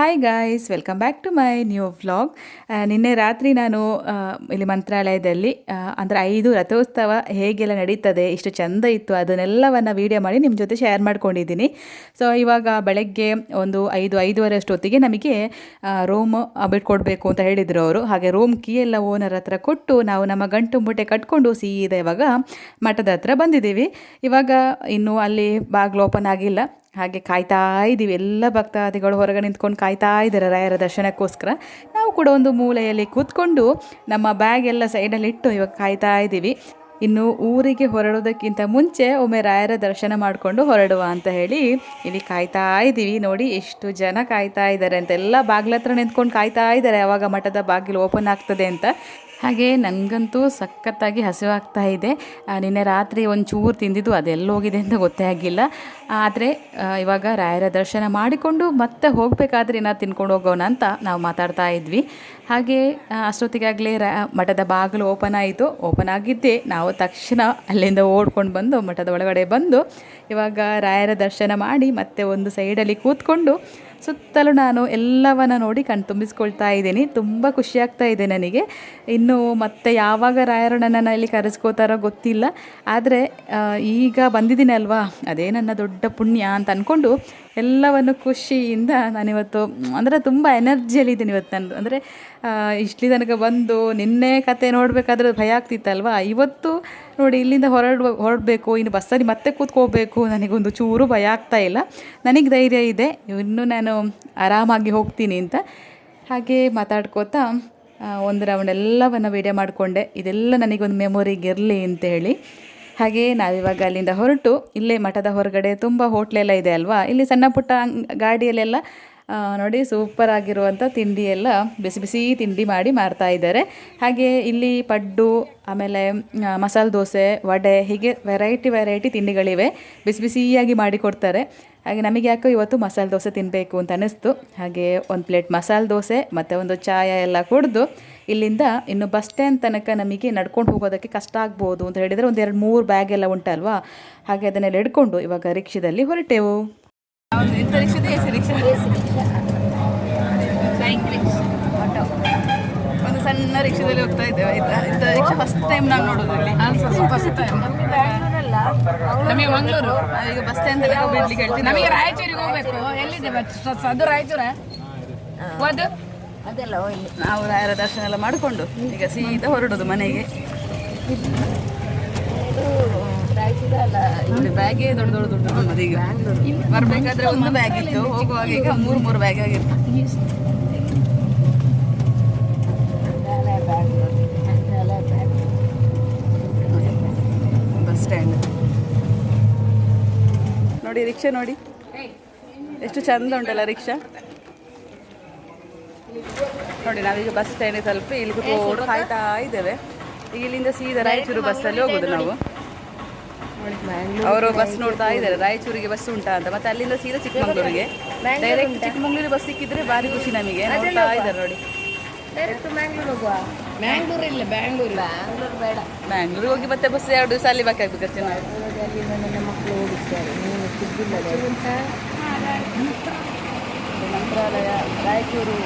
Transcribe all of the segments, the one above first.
Hi guys welcome back to my new vlog ನಿನ್ನೆ ರಾತ್ರಿ ನಾನು ಇಲ್ಲಿ ಮಂತ್ರಾಲಯದಲ್ಲಿ ಅಂದರೆ ಐದು ರಥೋತ್ಸವ ಹೇಗೆಲ್ಲ ನಡೀತದೆ, ಇಷ್ಟು ಚೆಂದ ಇತ್ತು, ಅದನ್ನೆಲ್ಲವನ್ನು ವೀಡಿಯೋ ಮಾಡಿ ನಿಮ್ಮ ಜೊತೆ ಶೇರ್ ಮಾಡ್ಕೊಂಡಿದ್ದೀನಿ. ಸೊ ಇವಾಗ ಬೆಳಗ್ಗೆ ಒಂದು ಐದು ಐದುವರೆ ಅಷ್ಟೊತ್ತಿಗೆ ನಮಗೆ ರೂಮ್ ಬಿಟ್ಕೊಡ್ಬೇಕು ಅಂತ ಹೇಳಿದರು ಅವರು. ಹಾಗೆ ರೂಮ್ ಕೀ ಎಲ್ಲ ಓನರ್ ಹತ್ರ ಕೊಟ್ಟು ನಾವು ನಮ್ಮ ಗಂಟು ಮೂಟೆ ಕಟ್ಕೊಂಡು ಸೀದಾ ಇವಾಗ ಮಠದ ಹತ್ರ ಬಂದಿದ್ದೀವಿ. ಇವಾಗ ಇನ್ನು ಅಲ್ಲಿ ಬಾಗಿಲು ಓಪನ್ ಆಗಿಲ್ಲ. ಹಾಗೆ ಕಾಯ್ತಾ ಇದ್ದೀವಿ. ಎಲ್ಲ ಭಕ್ತಾದಿಗಳು ಹೊರಗೆ ನಿಂತ್ಕೊಂಡು ಕಾಯ್ತಾ ಇದ್ದಾರೆ ರಾಯರ ದರ್ಶನಕ್ಕೋಸ್ಕರ. ನಾವು ಕೂಡ ಒಂದು ಮೂಲೆಯಲ್ಲಿ ಕೂತ್ಕೊಂಡು ನಮ್ಮ ಬ್ಯಾಗ್ ಎಲ್ಲ ಸೈಡಲ್ಲಿ ಇಟ್ಟು ಇವಾಗ ಕಾಯ್ತಾ ಇದ್ದೀವಿ. ಇನ್ನು ಊರಿಗೆ ಹೊರಡೋದಕ್ಕಿಂತ ಮುಂಚೆ ಒಮ್ಮೆ ರಾಯರ ದರ್ಶನ ಮಾಡಿಕೊಂಡು ಹೊರಡುವ ಅಂತ ಹೇಳಿ ಇಲ್ಲಿ ಕಾಯ್ತಾ ಇದ್ದೀವಿ. ನೋಡಿ ಎಷ್ಟು ಜನ ಕಾಯ್ತಾ ಇದ್ದಾರೆ ಅಂತ. ಎಲ್ಲ ಹತ್ರ ನಿಂತ್ಕೊಂಡು ಕಾಯ್ತಾ ಇದ್ದಾರೆ. ಯಾವಾಗ ಮಠದ ಬಾಗಿಲು ಓಪನ್ ಆಗ್ತದೆ ಅಂತ. ಹಾಗೆ ನನಗಂತೂ ಸಖತ್ತಾಗಿ ಹಸಿವಾಗ್ತಾ ಇದೆ. ನಿನ್ನೆ ರಾತ್ರಿ ಒಂದು ಚೂರು ತಿಂದಿದ್ದು ಅದೆಲ್ಲೋಗಿದೆ ಅಂತ ಗೊತ್ತೇ ಆಗಿಲ್ಲ. ಆದರೆ ಇವಾಗ ರಾಯರ ದರ್ಶನ ಮಾಡಿಕೊಂಡು ಮತ್ತೆ ಹೋಗಬೇಕಾದ್ರೆ ಏನಾದ್ರು ತಿನ್ಕೊಂಡು ಹೋಗೋಣ ಅಂತ ನಾವು ಮಾತಾಡ್ತಾ ಇದ್ವಿ. ಹಾಗೆ ಅಷ್ಟೊತ್ತಿಗಾಗಲೇ ರಾ, ಮಠದ ಬಾಗಿಲು ಓಪನ್ ಆಯಿತು. ಓಪನ್ ಆಗಿದ್ದೇ ನಾವು ತಕ್ಷಣ ಅಲ್ಲಿಂದ ಓಡ್ಕೊಂಡು ಬಂದು, ಮಠದ ಒಳಗಡೆ ಬಂದು ಇವಾಗ ರಾಯರ ದರ್ಶನ ಮಾಡಿ ಮತ್ತೆ ಒಂದು ಸೈಡಲ್ಲಿ ಕೂತ್ಕೊಂಡು ಸುತ್ತಲೂ ನಾನು ಎಲ್ಲವನ್ನ ನೋಡಿ ಕಣ್ತುಂಬಿಸ್ಕೊಳ್ತಾ ಇದ್ದೀನಿ. ತುಂಬ ಖುಷಿಯಾಗ್ತಾ ಇದೆ ನನಗೆ. ಇನ್ನು ಮತ್ತೆ ಯಾವಾಗ ರಾಯರು ನನ್ನನ್ನು ಇಲ್ಲಿ ಕರೆಸ್ಕೋತಾರೋ ಗೊತ್ತಿಲ್ಲ. ಆದರೆ ಈಗ ಬಂದಿದ್ದೀನಲ್ವಾ? ಅದೇ ನನ್ನ ದೊಡ್ಡ ಪುಣ್ಯ ಅಂತ ಅಂದ್ಕೊಂಡು ಎಲ್ಲವನ್ನು ಖುಷಿಯಿಂದ ನಾನಿವತ್ತು, ಅಂದರೆ ತುಂಬ ಎನರ್ಜಿಯಲ್ಲಿದ್ದೀನಿ ಇವತ್ತು ನಾನು ಅಂದರೆ ಇಷ್ಟಲಿ ತನಕ ಬಂದು ನಿನ್ನೆ ಕತೆ ನೋಡಬೇಕಾದ್ರೆ ಭಯ ಆಗ್ತಿತ್ತಲ್ವಾ? ಇವತ್ತು ನೋಡಿ, ಇಲ್ಲಿಂದ ಹೊರಡುವ, ಹೊರಡಬೇಕು, ಇನ್ನು ಬಸ್ಸಲ್ಲಿ ಮತ್ತೆ ಕೂತ್ಕೋಬೇಕು, ನನಗೊಂದು ಚೂರು ಭಯ ಆಗ್ತಾ ಇಲ್ಲ. ನನಗೆ ಧೈರ್ಯ ಇದೆ, ಇನ್ನು ನಾನು ಆರಾಮಾಗಿ ಹೋಗ್ತೀನಿ ಅಂತ. ಹಾಗೆ ಮಾತಾಡ್ಕೋತಾ ಒಂದು ರೌಂಡ್ ಎಲ್ಲವನ್ನು ವೀಡಿಯೋ ಮಾಡಿಕೊಂಡೆ. ಇದೆಲ್ಲ ನನಗೊಂದು ಮೆಮೊರಿಗೆ ಇರಲಿ ಅಂತೇಳಿ ಹಾಗೆ ನಾವಿವಾಗ ಅಲ್ಲಿಂದ ಹೊರಟು ಇಲ್ಲೇ ಮಠದ ಹೊರಗಡೆ ತುಂಬ ಹೋಟ್ಲೆಲ್ಲ ಇದೆ ಅಲ್ವಾ? ಇಲ್ಲಿ ಸಣ್ಣ ಪುಟ್ಟ ಗಾಡಿಯಲ್ಲೆಲ್ಲ ನೋಡಿ ಸೂಪರ್ ಆಗಿರುವಂಥ ತಿಂಡಿ ಎಲ್ಲ ಬಿಸಿ ಬಿಸಿ ತಿಂಡಿ ಮಾಡಿ ಮಾರ್ತಾ ಇದ್ದಾರೆ. ಹಾಗೆ ಇಲ್ಲಿ ಪಡ್ಡು, ಆಮೇಲೆ ಮಸಾಲೆ ದೋಸೆ, ವಡೆ ಹೀಗೆ ವೆರೈಟಿ ವೆರೈಟಿ ತಿಂಡಿಗಳಿವೆ. ಬಿಸಿ ಬಿಸಿಯಾಗಿ ಮಾಡಿಕೊಡ್ತಾರೆ ಹಾಗೆ ನಮಗೆ ಯಾಕೋ ಇವತ್ತು ಮಸಾಲೆ ದೋಸೆ ತಿನ್ನಬೇಕು ಅಂತ ಅನ್ನಿಸ್ತು. ಹಾಗೆ ಒಂದು ಪ್ಲೇಟ್ ಮಸಾಲೆ ದೋಸೆ ಮತ್ತು ಒಂದು ಚಾಯ ಎಲ್ಲ ಕುಡಿದು ಇಲ್ಲಿಂದ ಇನ್ನು ಬಸ್ ಸ್ಟ್ಯಾಂಡ್ ತನಕ ನಮಗೆ ನಡ್ಕೊಂಡು ಹೋಗೋದಕ್ಕೆ ಕಷ್ಟ ಆಗ್ಬೋದು ಅಂತ ಹೇಳಿದರೆ ಒಂದು ಎರಡು ಮೂರು ಬ್ಯಾಗ್ ಎಲ್ಲ ಉಂಟಲ್ವಾ? ಹಾಗೆ ಅದನ್ನೆಲ್ಲ ಹಿಡ್ಕೊಂಡು ಇವಾಗ ರಿಕ್ಷಾದಲ್ಲಿ ಹೊರಟೆವು. ಒಂದು ಸಣ್ಣ ರಿಕ್ಷಾದಲ್ಲಿ ಹೋಗ್ತಾ ಇದ್ದೇವೆ. ಆಯ್ತಾ ಇಂಥ ರಿಕ್ಷಾ ಫಸ್ಟ್ ಟೈಮ್ ನಾನು ನೋಡೋದು ಇಲ್ಲಿ ನಮಗೆ ಮಂಗಳೂರು ಈಗ ಬಸ್ ಸ್ಟ್ಯಾಂಡ್ ಹೋಗ್ಬಿಡ್ಲಿಕ್ಕೆ ಹೇಳ್ತೀನಿ. ನಮಗೆ ರಾಯಚೂರಿಗೆ ಹೋಗ್ಬೇಕು. ಎಲ್ಲಿದೆ ಬಸ್? ಅದು ರಾಯಚೂರ? ಅದು ಅದೆಲ್ಲ ನಾವು ರಾಯರ ದರ್ಶನ ಎಲ್ಲ ಮಾಡಿಕೊಂಡು ಈಗ ಸೀದಾ ಹೊರಡೋದು ಮನೆಗೆ. ನೋಡಿ ಬ್ಯಾಗೇ ದೊಡ್ಡ ದೊಡ್ಡ ದೊಡ್ಡ ನಮ್ಮದು ಈಗ. ಇಲ್ಲಿ ಬರ್ಬೇಕಾದ್ರೆ ಒಂದು ಬ್ಯಾಗ್ ಇತ್ತು. ಹೋಗುವಾಗ ಈಗ ಮೂರು ಮೂರು ಬ್ಯಾಗ್ ಆಗಿತ್ತು ನಾಳೆ ಬ್ಯಾಂಗ್ಳೂರು ನಾಳೆ ಬ್ಯಾಂಗ್ಳೂರು ಬಸ್ ಸ್ಟ್ಯಾಂಡ್ ನೋಡಿ ರಿಕ್ಷಾ ನೋಡಿ. ಎಷ್ಟು ಚಂದ ಉಂಟಲ್ಲ ರಿಕ್ಷಾ. ನೋಡಿ ನಾವೀಗ ಬಸ್ ಸ್ಟ್ಯಾಂಡಿಗೆ ತಲುಪಿ ಇಲ್ಲಿ ಕೂತ್ಕೊಂಡು ಕಾಯ್ತಾ ಇದ್ದೇವೆ. ಈಗ ಇಲ್ಲಿಂದ ಸೀದಾ ರಾಯಚೂರು ಬಸ್ಸಲ್ಲಿ ಹೋಗೋದು ನಾವು. ಅವರು ಬಸ್ ನೋಡ್ತಾ ಇದ್ದಾರೆ ರಾಯಚೂರಿಗೆ ಬಸ್ ಉಂಟಾ ಅಂತ. ಮತ್ತೆ ಅಲ್ಲಿಂದ ಸೀದಾ ಚಿಕ್ಕಮಂಗ್ಳೂರಿಗೆ. ಡೈರೆಕ್ಟ್ ಚಿಕ್ಕಮಂಗ್ಳೂರಿಗೆ ಬಸ್ ಸಿಕ್ಕಿದ್ರೆ ಭಾರಿ ಖುಷಿ ನಮಗೆ. ನೋಡ್ತಾ ಇದ್ದಾರೆ ನೋಡಿ. ಡೈರೆಕ್ಟ್ ಮ್ಯಾಂಗ್ಳೂರ್ ಹೋಗುವ? ಬ್ಯಾಂಗ್ಳೂರ್ ಇಲ್ಲ ಬ್ಯಾಂಗ್ಳೂರ್ ಬ್ಯಾಂಗ್ಳೂರ್ ಬೇಡ. ಬ್ಯಾಂಗ್ಳೂರಿಗೆ ಹೋಗಿ ಮತ್ತೆ ಬಸ್ ಎರಡು ದಿವಸ ಅಲ್ಲಿ ಆಗ್ಬೇಕು ಅಷ್ಟೇ ನಾವು. ಅಲ್ಲಿ ನನ್ನ ಮಕ್ಕಳು ಓಡಿಸ್ತಾರೆ ನೀನು ಸಿದ್ದಿಲ್ಲ ಮಂತ್ರಾಲಯ ರಾಯಚೂರು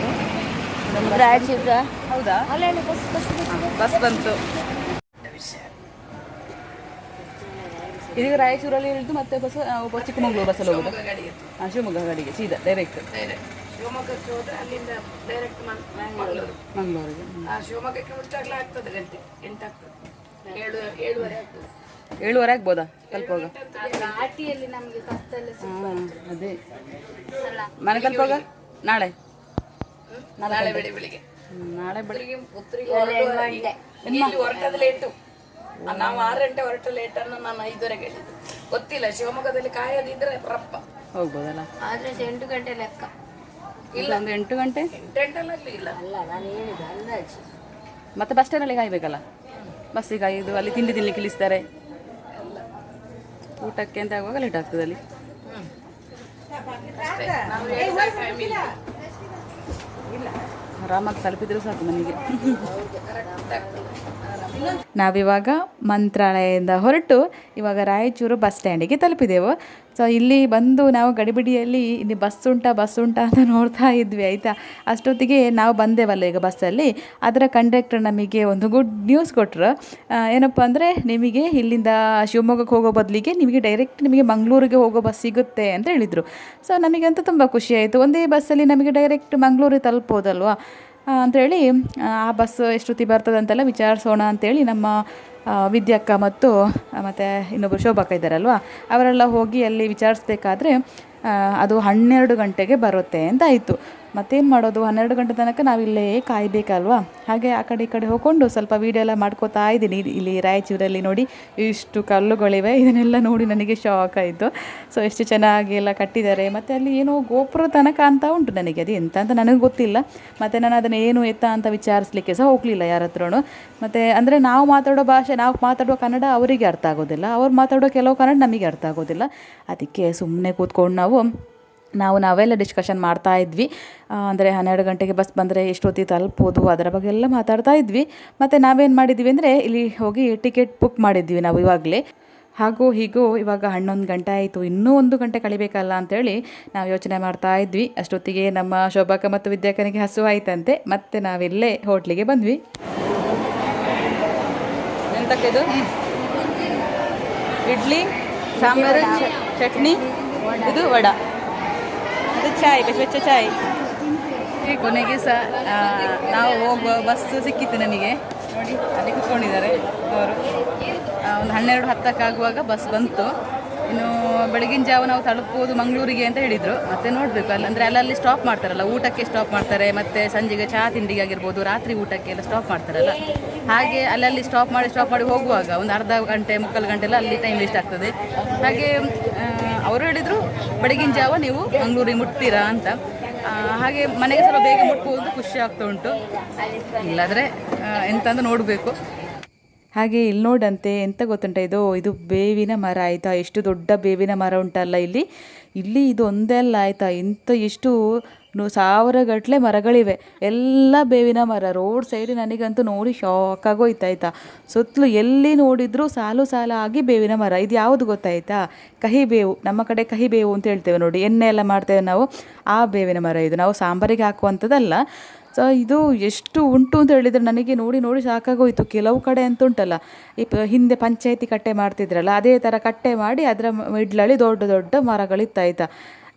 ರಾಯಚೂರ ಹೌದಾ? ಅಲ್ಲ ಬಸ್ ಬಸ್ ಬಸ್ ಬಂತು. ಇದೀಗ ರಾಯಚೂರಲ್ಲಿ ಇಳಿದು ಮತ್ತೆ ಬಸ್ ಚಿಕ್ಕಮಗಳೂರು ಬಸ್ಸಲ್ಲಿ ಹೋಗುದು ಹಾಂ ಶಿವಮೊಗ್ಗ ಗಾಡಿಗೆ ಸೀದಾ ಡೈರೆಕ್ಟ್ ಶಿವಮೊಗ್ಗಕ್ಕೆ ಹೋದ್ರೆ ಅಲ್ಲಿಂದ ಡೈರೆಕ್ಟ್ ಮಂಗಳೂರು. ಮಂಗಳೂರಿಗೆ. ಆ ಶಿವಮೊಗ್ಗಕ್ಕೆ ಮುಟ್ಟಾಗ್ಲೇ ಆಗ್ತದೆ ಗಂಟೆ. ಎಂಟಾಗ್ತದೆ ಏಳು ಏಳುವರೆ ಆಗ್ತದೆ. ಏಳುವರೆ ಆಗ್ಬೋದಾ? ಹಾಂ ಅದೇ. ಮನೆ ತಲುಪೋಗ ನಾಳೆ? ನಾಳೆ ಬೆಳಿ ಬೆಳಿಗ್ಗೆ. ನಾಳೆ ಬೆಳಿಗ್ಗೆ. ಪುತ್ರಿಗೆ ಹೊರಡುವ ಇಲ್ಲಿ ಹೊರಟದ ಲೇಟು. ನಾವು ಆರು ಗಂಟೆ ಹೊರಟು ಲೇಟ್ ಅನ್ನು ನಾನು ಐದುವರೆಗೆ ಗೊತ್ತಿಲ್ಲ ಶಿವಮೊಗ್ಗದಲ್ಲಿ ಕಾಯೋದಿದ್ರೆ ಪ್ರಪ್ಪ ಹೋಗ್ಬೋದಲ್ಲ? ಆದ್ರೆ ಎಂಟು ಗಂಟೆ ಲೆಕ್ಕ. ಇಲ್ಲ. ಒಂದು ಎಂಟು ಗಂಟೆ? ಎಂಟೆಂಟಲ್ಲಿ ಇಲ್ಲ. ಅಲ್ಲ ನಾನು ಹೇಳಿದೆ ಅಂದಾಜು. ಮತ್ತೆ ಬಸ್ ಸ್ಟ್ಯಾಂಡಲ್ಲಿ ಕಾಯ್ಬೇಕಲ್ಲ? ಬಸ್ಸಿಗೆ ಕಾಯ್ದು ಅಲ್ಲಿ ತಿಂಡಿ ತಿನ್ಲಿಕ್ಕೆ ಇಳಿಸ್ತಾರೆ. ಊಟಕ್ಕೆ ಅಂತ ಆಗುವಾಗ ಲೇಟ್ ಆಗ್ತದೆ ಅಲ್ಲಿ. ಆರಾಮಾಗಿ ತಲುಪಿದ್ರು ಸಾಕು ಆಗ್ತದೆ ನಾವಿವಾಗ ಮಂತ್ರಾಲಯದಿಂದ ಹೊರಟು ಇವಾಗ ರಾಯಚೂರು ಬಸ್ ಸ್ಟ್ಯಾಂಡಿಗೆ ತಲುಪಿದೆವು. ಸೊ ಇಲ್ಲಿ ಬಂದು ನಾವು ಗಡಿಬಿಡಿಯಲ್ಲಿ ಇಲ್ಲಿ ಬಸ್ ಉಂಟಾ ಬಸ್ ಉಂಟಾ ಅಂತ ನೋಡ್ತಾ ಇದ್ವಿ, ಆಯಿತಾ? ಅಷ್ಟೊತ್ತಿಗೆ ನಾವು ಬಂದೆವಲ್ಲ ಈಗ ಬಸ್ಸಲ್ಲಿ ಅದರ ಕಂಡಕ್ಟರ್ ನಮಗೆ ಒಂದು ಗುಡ್ ನ್ಯೂಸ್ ಕೊಟ್ಟರು ಏನಪ್ಪ ಅಂದರೆ ನಿಮಗೆ ಇಲ್ಲಿಂದ ಶಿವಮೊಗ್ಗಕ್ಕೆ ಹೋಗೋ ಬದಲಿಗೆ ನಿಮಗೆ ಡೈರೆಕ್ಟ್ ನಿಮಗೆ ಮಂಗಳೂರಿಗೆ ಹೋಗೋ ಬಸ್ ಸಿಗುತ್ತೆ ಅಂತ ಹೇಳಿದರು. ಸೊ ನಮಗಂತೂ ತುಂಬ ಖುಷಿ ಆಯಿತು. ಒಂದೇ ಬಸ್ಸಲ್ಲಿ ನಮಗೆ ಡೈರೆಕ್ಟ್ ಮಂಗಳೂರಿಗೆ ತಲುಪೋದಲ್ವಾ? ಅಂಥೇಳಿ ಆ ಬಸ್ ಎಷ್ಟೊತ್ತಿ ಬರ್ತದಂತೆಲ್ಲ ವಿಚಾರಿಸೋಣ ಅಂಥೇಳಿ ನಮ್ಮ ವಿದ್ಯಕ್ಕ ಮತ್ತು ಮತ್ತು ಇನ್ನೊಬ್ಬರು ಶೋಭಕ್ಕ ಇದ್ದಾರಲ್ವ? ಅವರೆಲ್ಲ ಹೋಗಿ ಅಲ್ಲಿ ವಿಚಾರಿಸ್ಬೇಕಾದ್ರೆ ಅದು ಹನ್ನೆರಡು ಗಂಟೆಗೆ ಬರುತ್ತೆ ಅಂತ ಆಯಿತು. ಮತ್ತೇನು ಮಾಡೋದು? ಹನ್ನೆರಡು ಗಂಟೆ ತನಕ ನಾವಿಲ್ಲೇ ಕಾಯಬೇಕಲ್ವಾ? ಹಾಗೆ ಆ ಕಡೆ ಈ ಕಡೆ ಹೋಗ್ಕೊಂಡು ಸ್ವಲ್ಪ ವೀಡಿಯೋ ಎಲ್ಲ ಮಾಡ್ಕೋತಾ ಇದ್ದೀನಿ. ಇಲ್ಲಿ ರಾಯಚೂರಲ್ಲಿ ನೋಡಿ ಇಷ್ಟು ಕಲ್ಲುಗಳಿವೆ. ಇದನ್ನೆಲ್ಲ ನೋಡಿ ನನಗೆ ಶಾಕ್ ಆಯಿತು. ಸೊ ಎಷ್ಟು ಚೆನ್ನಾಗಿ ಎಲ್ಲ ಕಟ್ಟಿದ್ದಾರೆ. ಮತ್ತು ಅಲ್ಲಿ ಏನೋ ಗೋಪುರ ತನಕ ಅಂತ ಉಂಟು ನನಗೆ. ಅದು ಎಂತ ಅಂತ ನನಗೆ ಗೊತ್ತಿಲ್ಲ. ಮತ್ತು ನಾನು ಅದನ್ನು ಏನು ಎತ್ತ ಅಂತ ವಿಚಾರಿಸ್ಲಿಕ್ಕೆ ಸಹ ಹೋಗಲಿಲ್ಲ ಯಾರ ಹತ್ರನೂ ಮತ್ತು ಅಂದರೆ ನಾವು ಮಾತಾಡೋ ಭಾಷೆ, ನಾವು ಮಾತಾಡೋ ಕನ್ನಡ ಅವರಿಗೆ ಅರ್ಥ ಆಗೋದಿಲ್ಲ. ಅವ್ರು ಮಾತಾಡೋ ಕೆಲವು ಕನ್ನಡ ನಮಗೆ ಅರ್ಥ ಆಗೋದಿಲ್ಲ. ಅದಕ್ಕೆ ಸುಮ್ಮನೆ ಕೂತ್ಕೊಂಡು ನಾವು ನಾವು ನಾವೆಲ್ಲ ಡಿಸ್ಕಷನ್ ಮಾಡ್ತಾ ಇದ್ವಿ. ಅಂದರೆ ಹನ್ನೆರಡು ಗಂಟೆಗೆ ಬಸ್ ಬಂದರೆ ಎಷ್ಟೊತ್ತಿಗೆ ತಲುಪೋದು, ಅದರ ಬಗ್ಗೆ ಎಲ್ಲ ಮಾತಾಡ್ತಾ ಇದ್ವಿ. ಮತ್ತು ನಾವೇನು ಮಾಡಿದ್ವಿ ಅಂದರೆ ಇಲ್ಲಿ ಹೋಗಿ ಟಿಕೆಟ್ ಬುಕ್ ಮಾಡಿದ್ವಿ ನಾವು ಇವಾಗಲೇ. ಹಾಗೂ ಹೀಗೂ ಇವಾಗ ಹನ್ನೊಂದು ಗಂಟೆ ಆಯಿತು, ಇನ್ನೂ ಒಂದು ಗಂಟೆ ಕಳಿಬೇಕಲ್ಲ ಅಂತೇಳಿ ನಾವು ಯೋಚನೆ ಮಾಡ್ತಾ ಇದ್ವಿ. ಅಷ್ಟೊತ್ತಿಗೆ ನಮ್ಮ ಶೋಭಾಕ ಮತ್ತು ವಿದ್ಯಾಕನಿಗೆ ಹಸು ಆಯ್ತಂತೆ, ಮತ್ತೆ ನಾವಿಲ್ಲೇ ಹೋಟ್ಲಿಗೆ ಬಂದ್ವಿ. ಇಡ್ಲಿ, ಸಾಂಬಾರು, ಚಟ್ನಿ, ಇದು ವಡ. ಚಾಯ್ ಬೆಚ್ಚ ಚಾಯ್ ಕೊನೆಗೆ ಸಹ ನಾವು ಹೋಗುವ ಬಸ್ ಸಿಕ್ಕಿತ್ತು ನಮಗೆ. ನೋಡಿ, ಅಲ್ಲಿ ಕುತ್ಕೊಂಡಿದ್ದಾರೆ ಅವರು ಒಂದು ಹನ್ನೆರಡು ಹತ್ತಕ್ಕಾಗುವಾಗ ಬಸ್ ಬಂತು. ಇನ್ನು ಬೆಳಗಿನ ಜಾವ ನಾವು ತಲುಪಬಹುದು ಮಂಗಳೂರಿಗೆ ಅಂತ ಹೇಳಿದರು. ಮತ್ತೆ ನೋಡಬೇಕು, ಅಲ್ಲಿ ಅಂದರೆ ಅಲ್ಲಲ್ಲಿ ಸ್ಟಾಪ್ ಮಾಡ್ತಾರಲ್ಲ, ಊಟಕ್ಕೆ ಸ್ಟಾಪ್ ಮಾಡ್ತಾರೆ, ಮತ್ತು ಸಂಜೆಗೆ ಚಹಾ ತಿಂಡಿಗೆ ಆಗಿರ್ಬೋದು, ರಾತ್ರಿ ಊಟಕ್ಕೆ ಎಲ್ಲ ಸ್ಟಾಪ್ ಮಾಡ್ತಾರಲ್ಲ. ಹಾಗೆ ಅಲ್ಲಲ್ಲಿ ಸ್ಟಾಪ್ ಮಾಡಿ ಸ್ಟಾಪ್ ಮಾಡಿ ಹೋಗುವಾಗ ಒಂದು ಅರ್ಧ ಗಂಟೆ, ಮುಕ್ಕಾಲು ಗಂಟೆ ಎಲ್ಲ ಅಲ್ಲಿ ಟೈಮ್ ವೇಸ್ಟ್ ಆಗ್ತದೆ. ಹಾಗೆ ಅವರು ಹೇಳಿದರು, ಬೆಳಗಿನ ಜಾವ ನೀವು ಮಂಗಳೂರಿಗೆ ಮುಟ್ತೀರಾ ಅಂತ. ಹಾಗೆ ಮನೆಗೆ ಸ್ವಲ್ಪ ಬೇಗ ಮುಟ್ಬೋದು, ಖುಷಿ ಆಗ್ತಾ ಉಂಟು. ಇಲ್ಲಾದರೆ ಎಂತ ನೋಡಬೇಕು. ಹಾಗೆ ಇಲ್ಲಿ ನೋಡಂತೆ ಎಂತ ಗೊತ್ತುಂಟ? ಇದು ಇದು ಬೇವಿನ ಮರ ಆಯಿತಾ? ಎಷ್ಟು ದೊಡ್ಡ ಬೇವಿನ ಮರ ಉಂಟಲ್ಲ ಇಲ್ಲಿ? ಇಲ್ಲಿ ಇದು ಒಂದೇ ಅಲ್ಲ ಆಯಿತಾ? ಇಂಥ ಎಷ್ಟು ನು- ಸಾವಿರ ಗಟ್ಟಲೆ ಮರಗಳಿವೆ. ಎಲ್ಲ ಬೇವಿನ ಮರ. ರೋಡ್ ಸೈಡ್ ನನಗಂತೂ ನೋಡಿ ಶಾಕ್ ಆಗೋಯ್ತು ಆಯಿತಾ? ಸುತ್ತಲೂ ಎಲ್ಲಿ ನೋಡಿದರೂ ಸಾಲು ಸಾಲಾಗಿ ಬೇವಿನ ಮರ. ಇದು ಯಾವುದು ಗೊತ್ತಾಯ್ತಾ? ಕಹಿ ಬೇವು ನಮ್ಮ ಕಡೆ ಕಹಿ ಬೇವು ಅಂತ ಹೇಳ್ತೇವೆ ನೋಡಿ. ಎಣ್ಣೆ ಎಲ್ಲ ಮಾಡ್ತೇವೆ ನಾವು. ಆ ಬೇವಿನ ಮರ ಇದು. ನಾವು ಸಾಂಬಾರಿಗೆ ಹಾಕುವಂಥದ್ದಲ್ಲ. ಸೊ, ಇದು ಎಷ್ಟು ಉಂಟು ಅಂತ ಹೇಳಿದರೆ ನನಗೆ ನೋಡಿ ನೋಡಿ ಸಾಕಾಗೋಯಿತು. ಕೆಲವು ಕಡೆ ಅಂತ ಉಂಟಲ್ಲ ಈ ಹಿಂದೆ ಪಂಚಾಯಿತಿ ಕಟ್ಟೆ ಮಾಡ್ತಿದ್ರಲ್ಲ, ಅದೇ ಥರ ಕಟ್ಟೆ ಮಾಡಿ ಅದರ ಮಿಡ್ಲಲ್ಲಿ ದೊಡ್ಡ ದೊಡ್ಡ ಮರಗಳಿತ್ತಾಯ್ತಾ.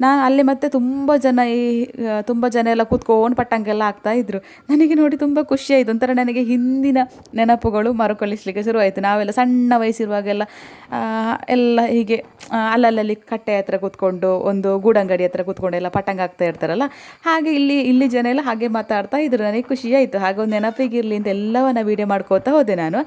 ನಾನು ಅಲ್ಲಿ ಮತ್ತೆ ತುಂಬ ಜನ ಈ ತುಂಬ ಜನ ಎಲ್ಲ ಕೂತ್ಕೊಂಡು ಪಟ್ಟಂಗೆಲ್ಲ ಆಗ್ತಾ ಇದ್ರು. ನನಗೆ ನೋಡಿ ತುಂಬ ಖುಷಿ ಆಯಿತು. ಒಂಥರ ನನಗೆ ಹಿಂದಿನ ನೆನಪುಗಳು ಮರುಕಳಿಸ್ಲಿಕ್ಕೆ ಶುರುವಾಯಿತು. ನಾವೆಲ್ಲ ಸಣ್ಣ ವಯಸ್ಸಿರುವಾಗೆಲ್ಲ ಎಲ್ಲ ಹೀಗೆ ಅಲ್ಲಲ್ಲಲ್ಲಿ ಅಲ್ಲಲ್ಲಿ ಕಟ್ಟೆ ಹತ್ರ ಕೂತ್ಕೊಂಡು, ಒಂದು ಗೂಡಂಗಡಿ ಹತ್ರ ಕೂತ್ಕೊಂಡು ಎಲ್ಲ ಪಟ್ಟಂಗ ಆಗ್ತಾ ಇರ್ತಾರಲ್ಲ, ಹಾಗೆ ಇಲ್ಲಿ ಇಲ್ಲಿ ಜನ ಎಲ್ಲ ಹಾಗೆ ಮಾತಾಡ್ತಾ ಇದ್ರು. ನನಗೆ ಖುಷಿ ಆಯಿತು. ಹಾಗೆ ಒಂದು ನೆನಪಿಗಿರಲಿ ಅಂತ ಎಲ್ಲವನ್ನ ವೀಡಿಯೋ ಮಾಡ್ಕೋತಾ ಹೋದೆ ನಾನು.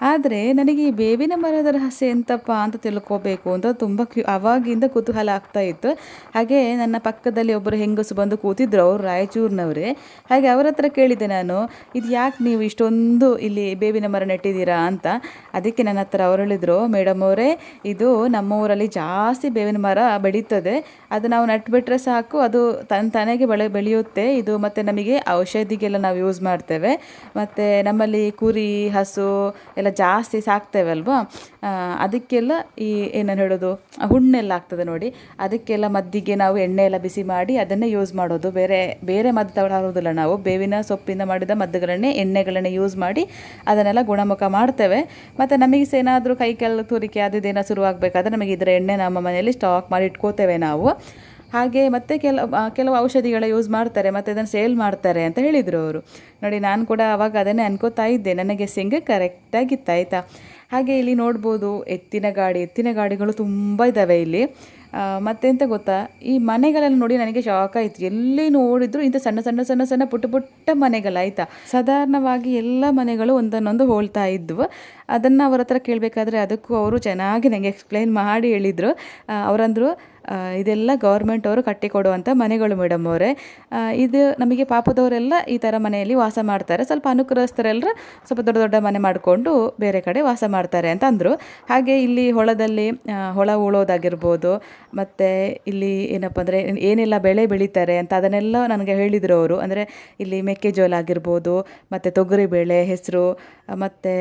ಆದರೆ ನನಗೆ ಈ ಬೇವಿನ ಮರದ ರಹಸ್ಯ ಎಂತಪ್ಪ ಅಂತ ತಿಳ್ಕೋಬೇಕು ಅಂತ ತುಂಬ ಕ್ಯೂ, ಅವಾಗಿಂದ ಕುತೂಹಲ ಆಗ್ತಾ ಇತ್ತು. ಹಾಗೆ ನನ್ನ ಪಕ್ಕದಲ್ಲಿ ಒಬ್ಬರು ಹೆಂಗಸು ಬಂದು ಕೂತಿದ್ರು, ಅವರು ರಾಯಚೂರಿನವರೇ. ಹಾಗೆ ಅವರ ಹತ್ರ ಕೇಳಿದೆ ನಾನು, ಇದು ಯಾಕೆ ನೀವು ಇಷ್ಟೊಂದು ಇಲ್ಲಿ ಬೇವಿನ ಮರ ನೆಟ್ಟಿದ್ದೀರಾ ಅಂತ? ಅದಕ್ಕೆ ನನ್ನ ಹತ್ರ ಅವರು ಹೇಳಿದರು, ಮೇಡಮ್ ಅವರೇ, ಇದು ನಮ್ಮ ಊರಲ್ಲಿ ಜಾಸ್ತಿ ಬೇವಿನ ಮರ ಬೆಳೀತದೆ. ಅದು ನಾವು ನಟ್ಬಿಟ್ರೆ ಸಾಕು, ಅದು ತನ್ನ ತನಗೆ ಬೆಳೆ, ಬೆಳೆಯುತ್ತೆ. ಇದು ಮತ್ತು ನಮಗೆ ಔಷಧಿಗೆಲ್ಲ ನಾವು ಯೂಸ್ ಮಾಡ್ತೇವೆ. ಮತ್ತು ನಮ್ಮಲ್ಲಿ ಕುರಿ, ಹಸು ಎಲ್ಲ ಜಾಸ್ತಿ ಸಾಕ್ತೇವೆ ಅಲ್ವಾ ಅದಕ್ಕೆಲ್ಲ ಈ ಏನನ್ನು ಹೇಳೋದು? ಹುಣ್ಣೆಲ್ಲ ಆಗ್ತದೆ ನೋಡಿ. ಅದಕ್ಕೆಲ್ಲ ಮದ್ದಿಗೆ ನಾವು ಎಣ್ಣೆ ಎಲ್ಲ ಬಿಸಿ ಮಾಡಿ ಅದನ್ನೇ ಯೂಸ್ ಮಾಡೋದು. ಬೇರೆ ಬೇರೆ ಮದ್ದು ತಗೊಳ್ಳೋದಿಲ್ಲ ನಾವು. ಬೇವಿನ ಸೊಪ್ಪಿಂದ ಮಾಡಿದ ಮದ್ದುಗಳನ್ನೇ, ಎಣ್ಣೆಗಳನ್ನೇ ಯೂಸ್ ಮಾಡಿ ಅದನ್ನೆಲ್ಲ ಗುಣಮುಖ ಮಾಡ್ತೇವೆ. ಮತ್ತು ನಮಗೆ ಏನಾದರೂ ಕೈ ಕೆಲ ತುರಿಕೆ, ಅದು ಇದೇನೋ ಶುರುವಾಗಬೇಕಾದ್ರೆ ನಮಗೆ ಇದರ ಎಣ್ಣೆ ನಮ್ಮ ಮನೆಯಲ್ಲಿ ಸ್ಟಾಕ್ ಮಾಡಿ ಇಟ್ಕೋತೇವೆ ನಾವು. ಹಾಗೆ ಮತ್ತೆ ಕೆಲವು ಕೆಲವು ಔಷಧಿಗಳ ಯೂಸ್ ಮಾಡ್ತಾರೆ, ಮತ್ತು ಅದನ್ನು ಸೇಲ್ ಮಾಡ್ತಾರೆ ಅಂತ ಹೇಳಿದರು ಅವರು. ನೋಡಿ, ನಾನು ಕೂಡ ಅವಾಗ ಅದನ್ನೇ ಅನ್ಕೋತಾ ಇದ್ದೆ. ನನಗೆ ಸಿಂಗ್ ಕರೆಕ್ಟಾಗಿತ್ತು ಆಯಿತಾ? ಹಾಗೆ ಇಲ್ಲಿ ನೋಡ್ಬೋದು, ಎತ್ತಿನ ಗಾಡಿ, ಎತ್ತಿನ ಗಾಡಿಗಳು ತುಂಬ ಇದ್ದಾವೆ ಇಲ್ಲಿ. ಮತ್ತೆಂತ ಗೊತ್ತಾ? ಈ ಮನೆಗಳೆಲ್ಲ ನೋಡಿ ನನಗೆ ಶಾಕ್ ಆಯಿತು. ಎಲ್ಲಿ ನೋಡಿದ್ರು ಇಂಥ ಸಣ್ಣ ಸಣ್ಣ ಸಣ್ಣ ಸಣ್ಣ ಪುಟ್ಟ ಪುಟ್ಟ ಮನೆಗಳಾಯ್ತಾ ಸಾಧಾರಣವಾಗಿ ಎಲ್ಲ ಮನೆಗಳು ಒಂದನ್ನೊಂದು ಹೋಲ್ತಾ ಇದ್ವು. ಅದನ್ನು ಅವರ ಹತ್ರ ಕೇಳಬೇಕಾದ್ರೆ ಅದಕ್ಕೂ ಅವರು ಚೆನ್ನಾಗಿ ನನಗೆ ಎಕ್ಸ್ಪ್ಲೈನ್ ಮಾಡಿ ಹೇಳಿದರು. ಅವರಂದರು ಇದೆಲ್ಲ ಗೌರ್ಮೆಂಟ್ ಅವರು ಕಟ್ಟಿಕೊಡುವಂಥ ಮನೆಗಳು ಮೇಡಮ್ ಅವರೇ. ಇದು ನಮಗೆ ಪಾಪದವರೆಲ್ಲ ಈ ಥರ ಮನೆಯಲ್ಲಿ ವಾಸ ಮಾಡ್ತಾರೆ. ಸ್ವಲ್ಪ ಅನುಕೂಲಸ್ಥರೆಲ್ಲರೂ ಸ್ವಲ್ಪ ದೊಡ್ಡ ದೊಡ್ಡ ಮನೆ ಮಾಡಿಕೊಂಡು ಬೇರೆ ಕಡೆ ವಾಸ ಮಾಡ್ತಾರೆ ಅಂತ ಅಂದರು. ಹಾಗೆ ಇಲ್ಲಿ ಹೊಳದಲ್ಲಿ ಹೊಳ ಉಳೋದಾಗಿರ್ಬೋದು, ಮತ್ತು ಇಲ್ಲಿ ಏನಪ್ಪ ಅಂದರೆ ಏನೆಲ್ಲ ಬೆಳೆ ಬೆಳೀತಾರೆ ಅಂತ ಅದನ್ನೆಲ್ಲ ನನಗೆ ಹೇಳಿದರು ಅವರು. ಅಂದರೆ ಇಲ್ಲಿ ಮೆಕ್ಕೆಜೋಳ ಆಗಿರ್ಬೋದು, ಮತ್ತು ತೊಗರಿಬೇಳೆ, ಹೆಸರು, ಮತ್ತು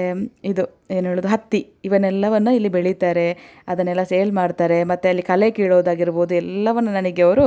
ಇದು ಏನು ಹೇಳೋದು, ಹತ್ತಿ, ಇವನ್ನೆಲ್ಲವನ್ನು ಇಲ್ಲಿ ಬೆಳೀತಾರೆ, ಅದನ್ನೆಲ್ಲ ಸೇಲ್ ಮಾಡ್ತಾರೆ, ಮತ್ತು ಅಲ್ಲಿ ಕಲೆ ಕೀಳೋದಾಗಿರ್ಬೋದು, ಎಲ್ಲವನ್ನು ನನಗೆ ಅವರು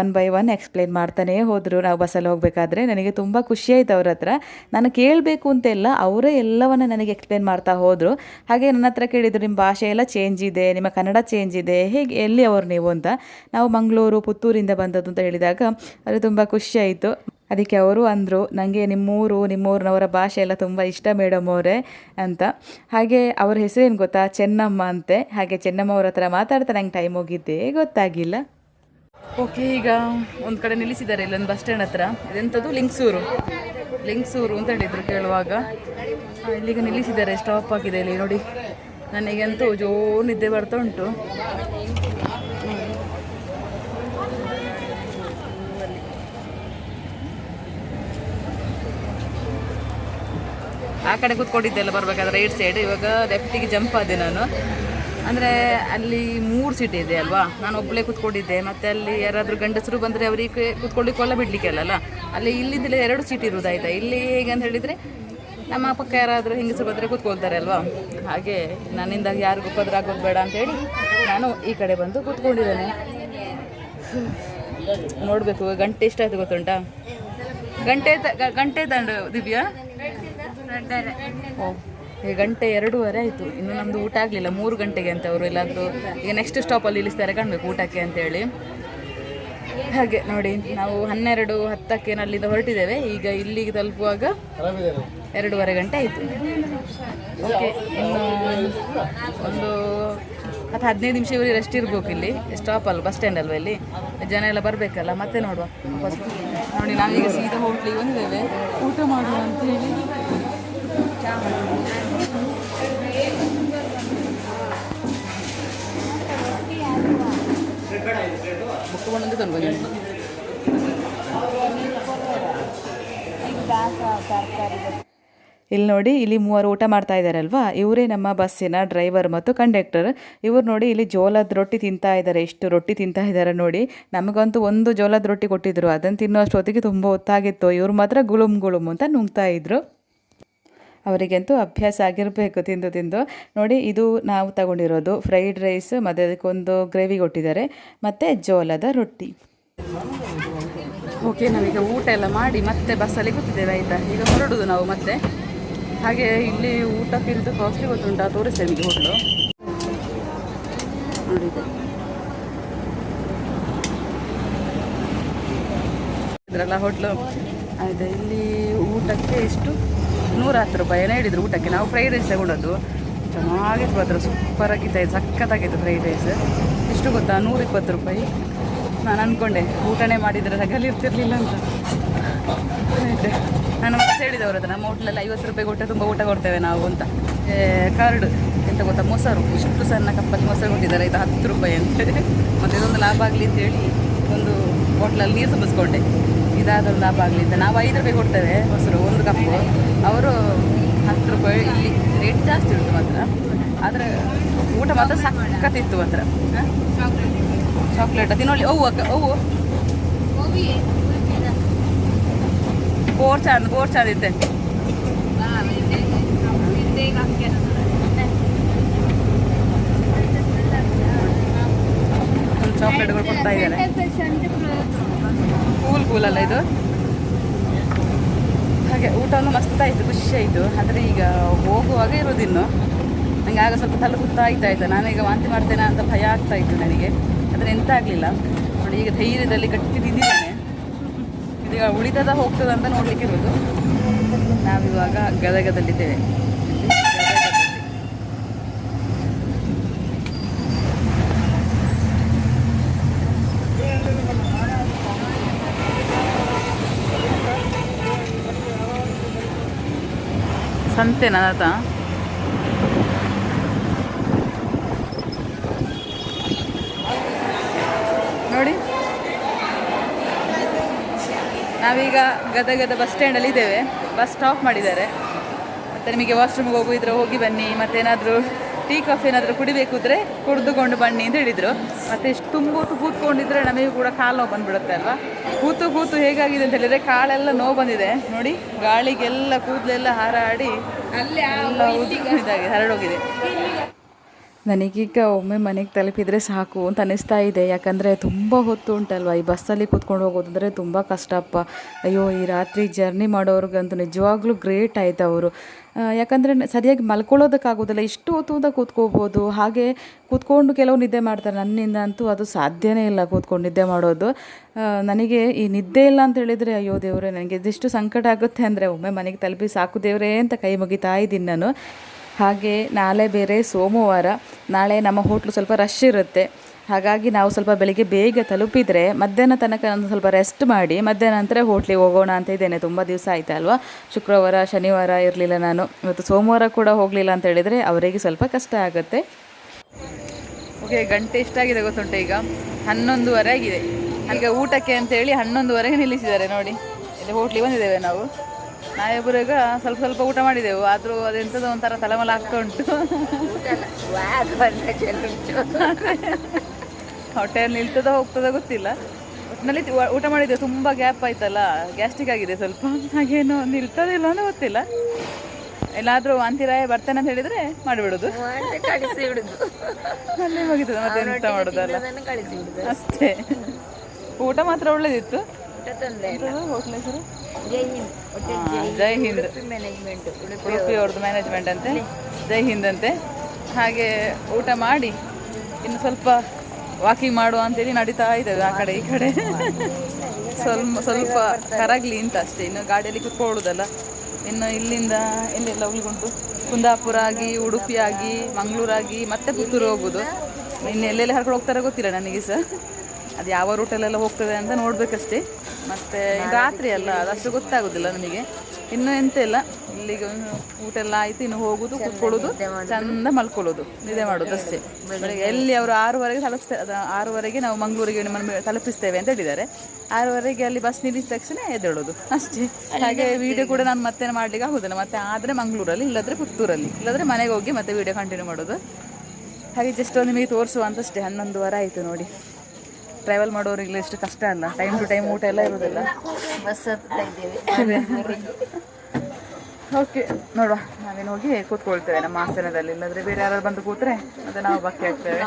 ಒನ್ ಬೈ ಒನ್ ಎಕ್ಸ್ಪ್ಲೇನ್ ಮಾಡ್ತಾನೇ ಹೋದರು. ನಾವು ಬಸ್ಸಲ್ಲಿ ಹೋಗಬೇಕಾದ್ರೆ ನನಗೆ ತುಂಬ ಖುಷಿಯಾಯಿತು ಅವ್ರ ಹತ್ರ. ನಾನು ಕೇಳಬೇಕು ಅಂತೆಲ್ಲ ಅವರೇ ಎಲ್ಲವನ್ನು ನನಗೆ ಎಕ್ಸ್ಪ್ಲೇನ್ ಮಾಡ್ತಾ ಹೋದರು. ಹಾಗೆ ನನ್ನ ಹತ್ರ ಕೇಳಿದರು, ನಿಮ್ಮ ಭಾಷೆ ಎಲ್ಲ ಚೇಂಜ್ ಇದೆ, ನಿಮ್ಮ ಕನ್ನಡ ಚೇಂಜ್ ಇದೆ, ಹೇಗೆ, ಎಲ್ಲಿ ಅವರು ನೀವು? ಅಂತ. ನಾವು ಮಂಗಳೂರು, ಪುತ್ತೂರಿಂದ ಬಂದದ್ದು ಅಂತ ಹೇಳಿದಾಗ, ಅದು ತುಂಬ ಖುಷಿಯಾಯಿತು ಅದಕ್ಕೆ ಅವರು ಅಂದರು ನನಗೆ ನಿಮ್ಮೂರು, ನಿಮ್ಮೂರಿನವರ ಭಾಷೆ ಎಲ್ಲ ತುಂಬ ಇಷ್ಟ ಮೇಡಮ್ ಅವರೇ, ಅಂತ. ಹಾಗೆ ಅವ್ರ ಹೆಸರೇನು ಗೊತ್ತಾ? ಚೆನ್ನಮ್ಮ ಅಂತೆ. ಹಾಗೆ ಚೆನ್ನಮ್ಮ ಅವ್ರ ಹತ್ರ ಮಾತಾಡ್ತಾ ನಂಗೆ ಟೈಮ್ ಹೋಗಿದ್ದೇ ಗೊತ್ತಾಗಿಲ್ಲ. ಓಕೆ, ಈಗ ಒಂದು ಕಡೆ ನಿಲ್ಲಿಸಿದ್ದಾರೆ ಇಲ್ಲೊಂದು ಬಸ್ ಸ್ಟ್ಯಾಂಡ್ ಹತ್ರ. ಇದೆಂಥದ್ದು ಲಿಂಗ್ಸೂರು. ಲಿಂಗ್ಸೂರು ಅಂತ ಹೇಳಿದರು ಕೇಳುವಾಗ. ಇಲ್ಲಿಗೆ ನಿಲ್ಲಿಸಿದ್ದಾರೆ. ಸ್ಟಾಪ್ ಆಗಿದೆ ಇಲ್ಲಿ, ನೋಡಿ. ನನಗಂತೂ ಜೋರು ನಿದ್ದೆ ಬರ್ತಾ ಉಂಟು. ಆ ಕಡೆ ಕೂತ್ಕೊಂಡಿದ್ದೆಲ್ಲ ಬರಬೇಕಾದ್ರೆ ರೈಟ್ ಸೈಡ್ ಇವಾಗ ಲೆಫ್ಟಿಗೆ ಜಂಪ್ ಆದೆ ನಾನು. ಅಂದರೆ ಅಲ್ಲಿ ಮೂರು ಸೀಟ್ ಇದೆ ಅಲ್ವಾ? ನಾನು ಒಬ್ಬಳೇ ಕೂತ್ಕೊಂಡಿದ್ದೆ. ಮತ್ತು ಅಲ್ಲಿ ಯಾರಾದರೂ ಗಂಡಸರು ಬಂದರೆ ಅವರಿಗೆ ಕೂತ್ಕೊಳ್ಳಿಕ್ಕೆಲ್ಲ ಬಿಡಲಿಕ್ಕೆ ಅಲ್ಲಲ್ಲ ಅಲ್ಲಿ? ಇಲ್ಲಿಂದಲೇ ಎರಡು ಸೀಟ್ ಇರೋದು ಆಯಿತಾ ಇಲ್ಲಿ ಹೇಗೆ ಅಂತ ಹೇಳಿದರೆ, ನಮ್ಮ ಪಕ್ಕ ಯಾರಾದರೂ ಹೆಂಗಸರು ಬಂದರೆ ಕೂತ್ಕೊಳ್ತಾರೆ ಅಲ್ವಾ? ಹಾಗೆ ನನ್ನಿಂದ ಯಾರಿಗೂ ಉಪದ್ರ ಆಗೋದು ಬೇಡ ಅಂತೇಳಿ ನಾನು ಈ ಕಡೆ ಬಂದು ಕೂತ್ಕೊಂಡಿದ್ದೇನೆ. ನೋಡಬೇಕು, ಗಂಟೆ ಎಷ್ಟಾಯ್ತು ಗೊತ್ತುಂಟಾ? ಗಂಟೆ ಗಂಟೆ ತಂಡು ದಿವ್ಯಾ? ಓ ಗಂಟೆ ಎರಡೂವರೆ ಆಯಿತು. ಇನ್ನು ನಮ್ಮದು ಊಟ ಆಗಲಿಲ್ಲ. ಮೂರು ಗಂಟೆಗೆ ಅಂತ ಅವರು ಎಲ್ಲಾದರೂ ಈಗ ನೆಕ್ಸ್ಟ್ ಸ್ಟಾಪಲ್ಲಿ ಇಳಿಸ್ತಾರೆ. ಕಾಣಬೇಕು ಊಟಕ್ಕೆ ಅಂತೇಳಿ. ಹಾಗೆ ನೋಡಿ, ನಾವು ಹನ್ನೆರಡು ಹತ್ತಕ್ಕೆ ಅಲ್ಲಿಂದ ಹೊರಟಿದ್ದೇವೆ. ಈಗ ಇಲ್ಲಿಗೆ ತಲುಪುವಾಗ ಎರಡೂವರೆ ಗಂಟೆ ಆಯಿತು. ಓಕೆ ಇನ್ನು ಒಂದು ಹತ್ತು ಹದಿನೈದು ನಿಮಿಷ ಇವರಿಗೆ ರೆಸ್ಟ್ ಇರ್ಬೇಕು ಇಲ್ಲಿ. ಸ್ಟಾಪಲ್ಲಿ ಬಸ್ ಸ್ಟ್ಯಾಂಡ್ ಅಲ್ವಾ ಇಲ್ಲಿ? ಜನ ಎಲ್ಲ ಬರಬೇಕಲ್ಲ, ಮತ್ತೆ ನೋಡುವ. ಬಸ್ ನೋಡಿ, ನಾವೀಗ ಸೀದಾ ಹೋಟ್ಲಿಗೆ ಬಂದಿದ್ದೇವೆ. ಊಟ ಮಾಡುವ ಅಂತ ಹೇಳಿ. ಇಲ್ಲಿ ನೋಡಿ, ಇಲ್ಲಿ ಮೂವರು ಊಟ ಮಾಡ್ತಾ ಇದ್ದಾರಲ್ವಾ ಇವರೇ ನಮ್ಮ ಬಸ್ಸಿನ ಡ್ರೈವರ್ ಮತ್ತು ಕಂಡಕ್ಟರ್ ಇವ್ರು ನೋಡಿ, ಇಲ್ಲಿ ಜೋಳದ ರೊಟ್ಟಿ ತಿಂತಾ ಇದ್ದಾರೆ ಎಷ್ಟು ರೊಟ್ಟಿ ತಿಂತಾ ಇದ್ದಾರೆ ನೋಡಿ. ನಮಗಂತೂ ಒಂದು ಜೋಳದ ರೊಟ್ಟಿ ಕೊಟ್ಟಿದ್ರು. ಅದನ್ನು ತಿನ್ನೋಷ್ಟೊತ್ತಿಗೆ ತುಂಬ ಹೊತ್ತಾಗಿತ್ತು. ಇವ್ರು ಮಾತ್ರ ಗುಳುಮ್ ಗುಳುಮ್ ಅಂತ ನುಂಗ್ತಾ ಇದ್ರು. ಅವರಿಗಂತೂ ಅಭ್ಯಾಸ ಆಗಿರಬೇಕು ತಿಂದು ತಿಂದು. ನೋಡಿ, ಇದು ನಾವು ತಗೊಂಡಿರೋದು. ಫ್ರೈಡ್ ರೈಸ್, ಮತ್ತು ಅದಕ್ಕೊಂದು ಗ್ರೇವಿ ಕೊಟ್ಟಿದ್ದಾರೆ. ಮತ್ತು ಜೋಳದ ರೊಟ್ಟಿ. ಓಕೆ, ನಾವೀಗ ಊಟ ಎಲ್ಲ ಮಾಡಿ ಮತ್ತೆ ಬಸ್ಸಲ್ಲಿ ಕೂತಿದ್ದೇವೆ, ಆಯಿತಾ? ಈಗ ಹೊರಡುದು ನಾವು ಮತ್ತೆ. ಹಾಗೆ ಇಲ್ಲಿ ಊಟ ಕಿರಿದು ಕಾಸ್ಟ್ಲಿ ಗೊತ್ತುಂಟಾ? ತೋರಿಸ್ತೇವೆ ನಿಮಗೆ ಹೋಟ್ಲು. ಇದ್ರಲ್ಲ ಹೋಟ್ಲು. ಆಯಿತಾ, ಇಲ್ಲಿ ಊಟಕ್ಕೆ ಎಷ್ಟು? ನೂರ ಹತ್ತು ರೂಪಾಯಿ ಏನೇ ಹೇಳಿದ್ರು ಊಟಕ್ಕೆ. ನಾವು ಫ್ರೈಡ್ ರೈಸ್ ತಗೊಂಡದ್ದು. ಚೆನ್ನಾಗಿತ್ತು ಮಾತ್ರ. ಸೂಪರ್ ಆಗಿತ್ತು ಸಖತ್ತಾಗಿತ್ತು ಫ್ರೈಡ್ ರೈಸ್ ಇಷ್ಟು ಗೊತ್ತಾ? ನೂರ ಇಪ್ಪತ್ತು ರೂಪಾಯಿ. ನಾನು ಅಂದ್ಕೊಂಡೆ ಊಟನೇ ಮಾಡಿದರೆ ಇರ್ತಿರ್ಲಿಲ್ಲ ಅಂತ. ನಾನು ಮತ್ತೆ ಹೇಳಿದವ್ರ ಹತ್ರ, ನಮ್ಮ ಹೋಟ್ಲಲ್ಲಿ ಐವತ್ತು ರೂಪಾಯಿ ಕೊಟ್ಟರೆ ತುಂಬ ಊಟ ಕೊಡ್ತೇವೆ ನಾವು ಅಂತ. ಕಾರ್ಡ್ ಎಂತ ಗೊತ್ತಾ? ಮೊಸರು. ಇಷ್ಟು ಸಣ್ಣ ಕಪ್ಪಲ್ಲಿ ಮೊಸರು ಕೊಟ್ಟಿದ್ದಾರೆ ಇದು ಹತ್ತು ರೂಪಾಯಿ ಅಂತ. ಮತ್ತು ಇದೊಂದು ಲಾಭ ಆಗಲಿ ಅಂತೇಳಿ ಒಂದು ಹೋಟ್ಲಲ್ಲಿ ನೀರು ಸುಬ್ಬಿಸ್ಕೊಂಡೆ ಇದಾದೊಂದು ಲಾಭ ಆಗಲಿ ಅಂತ ನಾವು ಐದು ರೂಪಾಯಿ ಕೊಡ್ತೇವೆ ಮೊಸರು ಒಂದು ಕಪ್ಪು ಅವರು ಹತ್ತು ರೂಪಾಯಿ ಇಲ್ಲಿ ರೇಟ್ ಜಾಸ್ತಿ ಉಂಟು ಮಾತ್ರ ಆದರೆ ಊಟ ಮಾತ್ರ ಸಕ್ಕತ್ತಿತ್ತು ಮಾತ್ರ ಚಾಕ್ಲೇಟ್ ತಿನ್ನೋಳಿ ಅವು ಅಕ್ಕ ಅವು ಬೋರ್ ಚಂದ ಬೋರ್ ಚಂದ ಇತ್ತೆ ಒಂದು ಚಾಕ್ಲೇಟ್ಗಳು ಕೊಡ್ತಾ ಇದ್ದಾರೆ ಕೂಲ್ ಅಲ್ಲ ಇದು? ಹಾಗೆ ಊಟವನ್ನು ಮಸ್ತ್ ಆಯಿತು, ಖುಷಿ ಆಯಿತು. ಆದರೆ ಈಗ ಹೋಗುವಾಗ ಇರೋದಿನ್ನು ನನಗೆ ಆಗ ಸ್ವಲ್ಪ ತಲೆ ಗುತ್ತ ಆಯ್ತಾ ಆಯ್ತು ನಾನೀಗ ವಾಂತಿ ಮಾಡ್ತೇನೆ ಅಂತ ಭಯ ಆಗ್ತಾ ಇತ್ತು ನನಗೆ. ಆದರೆ ಎಂತ ಆಗಲಿಲ್ಲ. ನೋಡಿ, ಈಗ ಧೈರ್ಯದಲ್ಲಿ ಕಟ್ಟಿ ತಿಂದಿದ್ದೇನೆ ಇದೀಗ ಉಳಿತದ ಹೋಗ್ತದೆ ಅಂತ ನೋಡ್ಲಿಕ್ಕೆ ಇರೋದು. ನಾವಿವಾಗ ಗದಗದಲ್ಲಿದ್ದೇವೆ. ಸಂತೆನಾತ ನೋಡಿ. ನಾವೀಗ ಗದಗದ ಬಸ್ ಸ್ಟ್ಯಾಂಡಲ್ಲಿ ಇದ್ದೇವೆ. ಬಸ್ ಸ್ಟಾಪ್ ಮಾಡಿದ್ದಾರೆ. ಮತ್ತು ನಿಮಗೆ ವಾಶ್ರೂಮ್ಗೆ ಹೋಗು ಇದ್ರೆ ಹೋಗಿ ಬನ್ನಿ. ಮತ್ತೇನಾದರೂ ಟೀ ಕಾಫಿ ಏನಾದರೂ ಕುಡಿಬೇಕಿದ್ರೆ ಕುಡಿದುಕೊಂಡು ಬನ್ನಿ ಅಂತ ಹೇಳಿದರು. ಮತ್ತು ಇಷ್ಟು ತುಂಬ ಹೊತ್ತು ಕೂತ್ಕೊಂಡಿದ್ರೆ ನಮಗೆ ಕೂಡ ಕಾಲು ನೋವು ಬಂದುಬಿಡುತ್ತೆ ಅಲ್ವಾ? ಕೂತು ಕೂತು ಹೇಗಾಗಿದೆ ಅಂತ ಹೇಳಿದರೆ ಕಾಲೆಲ್ಲ ನೋವು ಬಂದಿದೆ. ನೋಡಿ ಗಾಳಿಗೆಲ್ಲ ಕೂದಲೆಲ್ಲ ಹಾರಾಡಿ ಎಲ್ಲ ಹರಡೋಗಿದೆ. ನನಗೀಗ ಒಮ್ಮೆ ಮನೆಗೆ ತಲುಪಿದರೆ ಸಾಕು ಅಂತ ಅನ್ನಿಸ್ತಾ ಇದೆ. ಯಾಕಂದರೆ ತುಂಬ ಹೊತ್ತು ಉಂಟಲ್ವ? ಈ ಬಸ್ಸಲ್ಲಿ ಕೂತ್ಕೊಂಡು ಹೋಗೋದಂದರೆ ತುಂಬ ಕಷ್ಟಪ್ಪ ಅಯ್ಯೋ ಈ ರಾತ್ರಿ ಜರ್ನಿ ಮಾಡೋರಿಗಂತೂ ನಿಜವಾಗ್ಲೂ ಗ್ರೇಟ್ ಆಯ್ತು ಅವರು ಯಾಕಂದರೆ ಸರಿಯಾಗಿ ಮಲ್ಕೊಳ್ಳೋದಕ್ಕಾಗೋದಿಲ್ಲ. ಇಷ್ಟು ಹೊತ್ತು ಅಂತ ಕೂತ್ಕೋಬೋದು. ಹಾಗೆ ಕೂತ್ಕೊಂಡು ಕೆಲವು ನಿದ್ದೆ ಮಾಡ್ತಾರೆ. ನನ್ನಿಂದ ಅಂತೂ ಅದು ಸಾಧ್ಯನೇ ಇಲ್ಲ ಕೂತ್ಕೊಂಡು ನಿದ್ದೆ ಮಾಡೋದು. ನನಗೆ ಈ ನಿದ್ದೆ ಇಲ್ಲ ಅಂತ ಹೇಳಿದರೆ, ಅಯ್ಯೋ ದೇವರೇ, ನನಗೆ ಇದೆಷ್ಟು ಸಂಕಟ ಆಗುತ್ತೆ ಅಂದರೆ ಒಮ್ಮೆ ಮನೆಗೆ ತಲುಪಿ ಸಾಕು ದೇವರೇ ಅಂತ ಕೈ ಮುಗಿತಾ ಇದ್ದೀನಿ ನಾನು. ಹಾಗೆ ನಾಳೆ ಬೇರೆ ಸೋಮವಾರ, ನಾಳೆ ನಮ್ಮ ಹೋಟ್ಲು ಸ್ವಲ್ಪ ರಶ್ ಇರುತ್ತೆ. ಹಾಗಾಗಿ ನಾವು ಸ್ವಲ್ಪ ಬೆಳಿಗ್ಗೆ ಬೇಗ ತಲುಪಿದರೆ ಮಧ್ಯಾಹ್ನ ತನಕ ನಾನು ಸ್ವಲ್ಪ ರೆಸ್ಟ್ ಮಾಡಿ ಮಧ್ಯಾಹ್ನ ನಂತರ ಹೋಟ್ಲಿಗೆ ಹೋಗೋಣ ಅಂತ ಇದ್ದೇನೆ. ತುಂಬ ದಿವಸ ಆಯ್ತು ಅಲ್ವಾ? ಶುಕ್ರವಾರ ಶನಿವಾರ ಇರಲಿಲ್ಲ ನಾನು. ಇವತ್ತು ಸೋಮವಾರ ಕೂಡ ಹೋಗಲಿಲ್ಲ ಅಂತ ಹೇಳಿದರೆ ಅವರಿಗೆ ಸ್ವಲ್ಪ ಕಷ್ಟ ಆಗುತ್ತೆ. ಓಕೆ ಗಂಟೆ ಎಷ್ಟಾಗಿದೆ ಗೊತ್ತುಂಟ ಈಗ? ಹನ್ನೊಂದುವರೆ ಆಗಿದೆ. ಈಗ ಊಟಕ್ಕೆ ಅಂತೇಳಿ ಹನ್ನೊಂದುವರೆಗೆ ನಿಲ್ಲಿಸಿದ್ದಾರೆ ನೋಡಿ. ಇಲ್ಲಿ ಹೋಟ್ಲಿಗೆ ಬಂದಿದ್ದೇವೆ ನಾವು. ನಾವಿಬ್ಬರು ಈಗ ಸ್ವಲ್ಪ ಸ್ವಲ್ಪ ಊಟ ಮಾಡಿದೆವು. ಆದರೂ ಅದೆಂಥದ್ದು ಒಂಥರ ತಲೆಮಲ ಆಗ್ತಾ ಉಂಟು. ಹೊಟ್ಟೆಯಲ್ಲಿ ನಿಲ್ತದ ಹೋಗ್ತದ ಗೊತ್ತಿಲ್ಲ. ಒಟ್ಟಿನಲ್ಲಿ ಊಟ ಮಾಡಿದ್ದೆ ತುಂಬ ಗ್ಯಾಪ್ ಆಯ್ತಲ್ಲ ಗ್ಯಾಸ್ಟಿಕ್ ಆಗಿದೆ ಸ್ವಲ್ಪ. ಹಾಗೇನು ನಿಲ್ತದಿಲ್ಲ ಅಂತ ಗೊತ್ತಿಲ್ಲ. ಎಲ್ಲಾದರೂ ವಾಂತಿರಾಯ ಬರ್ತೇನೆ ಅಂತ ಹೇಳಿದ್ರೆ ಮಾಡಿಬಿಡೋದು. ಅಲ್ಲೇ ಹೋಗಿದ್ದು ಮತ್ತೆ ಎಂತ ಮಾಡೋದಲ್ಲ? ಅಷ್ಟೇ. ಊಟ ಮಾತ್ರ ಒಳ್ಳೇದಿತ್ತು. ಜೈ ಹಿಂದ್. ಉಡುಪಿ ಅವ್ರದ್ದು. ಮ್ಯಾನೇಜ್ಮೆಂಟ್ ಅಂತೆ. ಜೈ ಹಿಂದ್ ಅಂತೆ. ಹಾಗೆ ಊಟ ಮಾಡಿ ಇನ್ನು ಸ್ವಲ್ಪ ವಾಕಿಂಗ್ ಮಾಡುವ ಅಂತೇಳಿ ನಡೀತಾ ಇದ್ದೇವೆ ಆ ಕಡೆ ಈ ಕಡೆ. ಸ್ವಲ್ಪ ಸ್ವಲ್ಪ ಕರಗ್ಲಿ ಅಂತ ಅಷ್ಟೇ. ಇನ್ನು ಗಾಡಿಯಲ್ಲಿ ಕುತ್ಕೊಳ್ಳೋದಲ್ಲ. ಇನ್ನು ಇಲ್ಲಿಂದ ಎಲ್ಲೆಲ್ಲ ಹೋಗ್ಲಿಕ್ಕುಂಟು ಕುಂದಾಪುರ ಆಗಿ, ಉಡುಪಿ ಆಗಿ ಮಂಗಳೂರಾಗಿ ಮತ್ತೆ ಪುತ್ತೂರು ಹೋಗೋದು. ಇನ್ನು ಎಲ್ಲೆಲ್ಲಿ ಹರ್ಕೊಂಡು ಹೋಗ್ತಾರೆ ಗೊತ್ತಿಲ್ಲ ನನಗೆ ಸಹ. ಅದು ಯಾವ ರೂಟಲ್ಲೆಲ್ಲ ಹೋಗ್ತದೆ ಅಂತ ನೋಡ್ಬೇಕಷ್ಟೇ. ಮತ್ತೆ ರಾತ್ರಿ ಅಲ್ಲ ಅದಷ್ಟು ಗೊತ್ತಾಗೋದಿಲ್ಲ ನನಗೆ. ಇನ್ನು ಎಂತ ಇಲ್ಲ. ಇಲ್ಲಿಗೆ ಊಟ ಎಲ್ಲ ಆಯ್ತು ಇನ್ನು ಹೋಗುದು ಕೂತ್ಕೊಳ್ಳೋದು ಚಂದ ಮಲ್ಕೊಳ್ಳೋದು ನಿದ್ದೆ ಮಾಡೋದು ಅಷ್ಟೇ. ಎಲ್ಲಿ ಅವರು ಆರೂವರೆಗೆ ತಲುಪಿಸ್ತಾರೆ ಅದು ಆರೂವರೆಗೆ ನಾವು ಮಂಗಳೂರಿಗೆ ನಿಮ್ಮನ್ನು ತಲುಪಿಸ್ತೇವೆ ಅಂತ ಹೇಳಿದ್ದಾರೆ. ಆರೂವರೆಗೆ ಅಲ್ಲಿ ಬಸ್ ನಿಲ್ಲಿಸಿದ ತಕ್ಷಣ ಎದ್ದೇಳುದು. ಅಷ್ಟೇ. ಹಾಗೆ ವಿಡಿಯೋ ಕೂಡ ನಾನು ಮತ್ತೆ ಮಾಡ್ಲಿಕ್ಕೆ ಆಗುದಿಲ್ಲ. ಮತ್ತೆ ಆದ್ರೆ ಮಂಗಳೂರಲ್ಲಿ ಇಲ್ಲದ್ರೆ ಪುತ್ತೂರಲ್ಲಿ. ಇಲ್ಲದ್ರೆ ಮನೆಗೆ ಹೋಗಿ ಮತ್ತೆ ವಿಡಿಯೋ ಕಂಟಿನ್ಯೂ ಮಾಡೋದು. ಹಾಗೆ ಜಸ್ಟ್ ಒಂದು ನಿಮಗೆ ತೋರಿಸುವಂತಷ್ಟೇ ಹನ್ನೊಂದು ವಾರ ಆಯ್ತು ನೋಡಿ. ಟ್ರಾವೆಲ್ ಮಾಡೋರಿಗೆ ಎಷ್ಟು ಕಷ್ಟ ಅಲ್ಲ. ಟೈಮ್ ಟು ಟೈಮ್ ಊಟ ಎಲ್ಲ ಇರೋದಿಲ್ಲ ಬಸ್ ಹತ್ತಾ ಇದ್ದೇವೆ. ಓಕೆ ನೋಡುವ. ನಾವೇನು ಹೋಗಿ ಕೂತ್ಕೊಳ್ತೇವೆ ನಮ್ಮ ಆಸನದಲ್ಲಿ ಇಲ್ಲಾದ್ರೆ ಬೇರೆ ಯಾರು ಬಂದು ಕೂತ್ರೆ ಅದು ನಾವು ಬಾಕಿ ಆಗ್ತೇವೆ